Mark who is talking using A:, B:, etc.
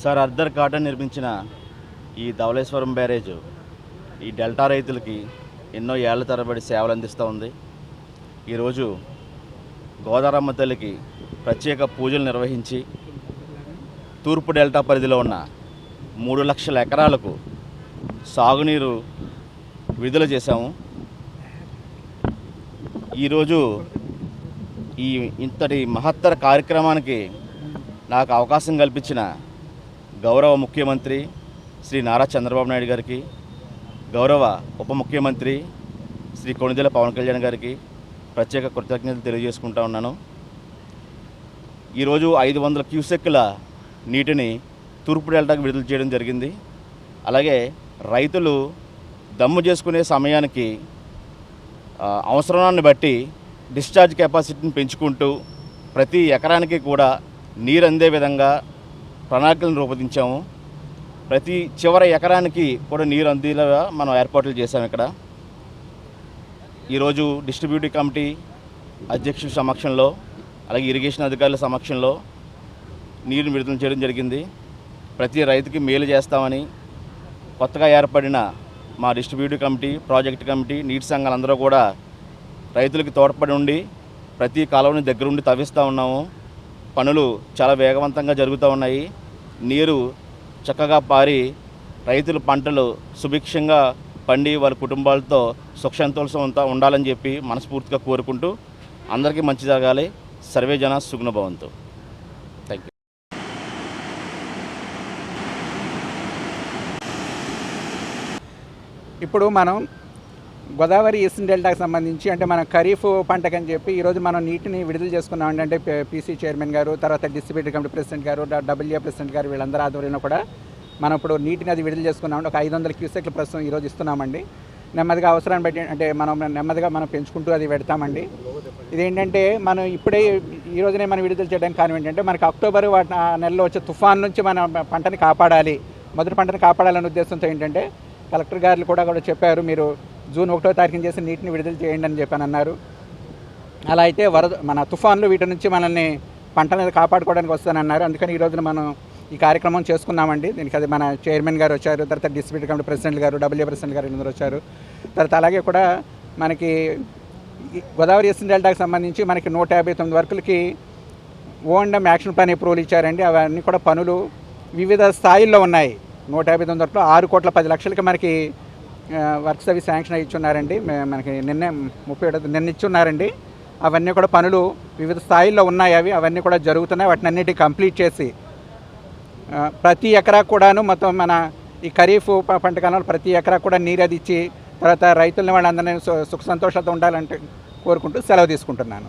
A: Sir అర్ధర్ cotton నిర్మించిన ఈ Dhavaleswaram barrage ఈ డెల్టా రైతులకి ఎన్నో ఏళ్ళ తరబడి సేవలు అందిస్తూ ఉంది. ఈరోజు గోదారమ్మ తల్లికి ప్రత్యేక పూజలు నిర్వహించి తూర్పు డెల్టా పరిధిలో ఉన్న మూడు లక్షల ఎకరాలకు సాగునీరు విడుదల చేశాము. ఈరోజు ఈ ఇంతటి మహత్తర కార్యక్రమానికి నాకు అవకాశం కల్పించిన గౌరవ ముఖ్యమంత్రి శ్రీ నారా చంద్రబాబు నాయుడు గారికి గౌరవ ఉప ముఖ్యమంత్రి శ్రీ కొణిదెల పవన్ కళ్యాణ్ గారికి ప్రత్యేక కృతజ్ఞతలు తెలియజేసుకుంటా ఉన్నాను. ఈరోజు ఐదు వందల క్యూసెక్కుల నీటిని తూర్పు డెల్టాకు విడుదల చేయడం జరిగింది. అలాగే రైతులు దమ్ము చేసుకునే సమయానికి అవసరాన్ని బట్టి డిశ్చార్జ్ కెపాసిటీని పెంచుకుంటూ ప్రతి ఎకరానికి కూడా నీరు అందే విధంగా ప్రణాళికలను రూపొందించాము. ప్రతి చివరి ఎకరానికి కూడా నీరు అందేలా మనం ఏర్పాట్లు చేశాము ఇక్కడ. ఈరోజు డిస్ట్రిబ్యూటివ్ కమిటీ అధ్యక్షుల సమక్షంలో అలాగే ఇరిగేషన్ అధికారుల సమక్షంలో నీరుని విడుదల చేయడం జరిగింది. ప్రతి రైతుకి మేలు చేస్తామని కొత్తగా ఏర్పడిన మా డిస్ట్రిబ్యూటివ్ కమిటీ ప్రాజెక్ట్ కమిటీ నీటి సంఘాలందరూ కూడా రైతులకి తోడ్పడి ఉండి ప్రతి కాలువని దగ్గరుండి తవ్విస్తూ ఉన్నాము. పనులు చాలా వేగవంతంగా జరుగుతూ ఉన్నాయి. నీరు చక్కగా పారి రైతుల పంటలు సుభిక్షంగా పండి వారి కుటుంబాలతో సుఖ ఉండాలని చెప్పి మనస్ఫూర్తిగా కోరుకుంటూ అందరికీ మంచి జరగాలి. సర్వే జన సుగుణ
B: ఇప్పుడు మనం గోదావరి ఈస్టర్న్ డెల్టాకి సంబంధించి అంటే మన ఖరీఫ్ పంటకని చెప్పి ఈరోజు మనం నీటిని విడుదల చేసుకున్నాం అంటే పీసీ చైర్మన్ గారు తర్వాత డిస్ట్రిబ్యూటర్ కమిటీ ప్రెసిడెంట్ గారు డబ్ల్యూఏ ప్రెసిడెంట్ గారు వీళ్ళందరూ ఆధ్వర్యంలో కూడా మనం ఇప్పుడు నీటిని అది విడుదల చేసుకున్నామండి ఒక ఐదు వందల క్యూసెక్లు ప్రస్తుతం ఈరోజు ఇస్తున్నామండి. నెమ్మదిగా అవసరాన్ని బట్టి అంటే మనం నెమ్మదిగా మనం పెంచుకుంటూ అది పెడతామండి. ఇదేంటంటే మనం ఇప్పుడే ఈ రోజునే మనం విడుదల చేయడానికి కారణం ఏంటంటే మనకి అక్టోబర్ వాటి నెలలో వచ్చే తుఫాన్ నుంచి మన పంటని కాపాడాలి. మొదటి పంటని కాపాడాలనే ఉద్దేశంతో ఏంటంటే కలెక్టర్ గారు కూడా కూడా చెప్పారు మీరు జూన్ ఒకటో తారీఖున చేసి నీటిని విడుదల చేయండి అని చెప్పాను అన్నారు. అలా అయితే వరద మన తుఫాన్లు వీటి నుంచి మనల్ని పంటని కాపాడుకోవడానికి వస్తానన్నారు అందుకని ఈ రోజున మనం ఈ కార్యక్రమం చేసుకున్నామండి దీనికి అది మన చైర్మన్ గారు వచ్చారు తర్వాత డిస్ట్రిబ్యూటర్ కమిటీ ప్రెసిడెంట్ గారు డబ్ల్యూ ప్రెసిడెంట్ గారు అందరూ వచ్చారు. తర్వాత అలాగే కూడా మనకి గోదావరి ఎస్ఎన్ డెల్టాకి సంబంధించి మనకి నూట యాభై తొమ్మిది వర్కులకి O and M action plan approval ఇచ్చారండి. అవన్నీ కూడా పనులు వివిధ స్థాయిల్లో ఉన్నాయి. నూట యాభై తొమ్మిది వరకు ఆరు కోట్ల పది లక్షలకి మనకి వర్క్స్ అవి శాంక్షన్ అయి ఇచ్చున్నారండి మనకి నిన్నే ముప్పై ఏడు నిన్న ఇచ్చున్నారండి. అవన్నీ కూడా పనులు వివిధ స్థాయిల్లో ఉన్నాయి అవి అవన్నీ కూడా జరుగుతున్నాయి. వాటిని అన్నిటి కంప్లీట్ చేసి ప్రతి ఎకరా కూడాను మొత్తం మన ఈ ఖరీఫ్ పంట కాలంలో ప్రతి ఎకరా కూడా నీరు అది ఇచ్చి తర్వాత రైతులని వాళ్ళందరినీ సు- సుఖ సంతోషాలతో ఉండాలంటే కోరుకుంటూ సెలవు తీసుకుంటున్నాను.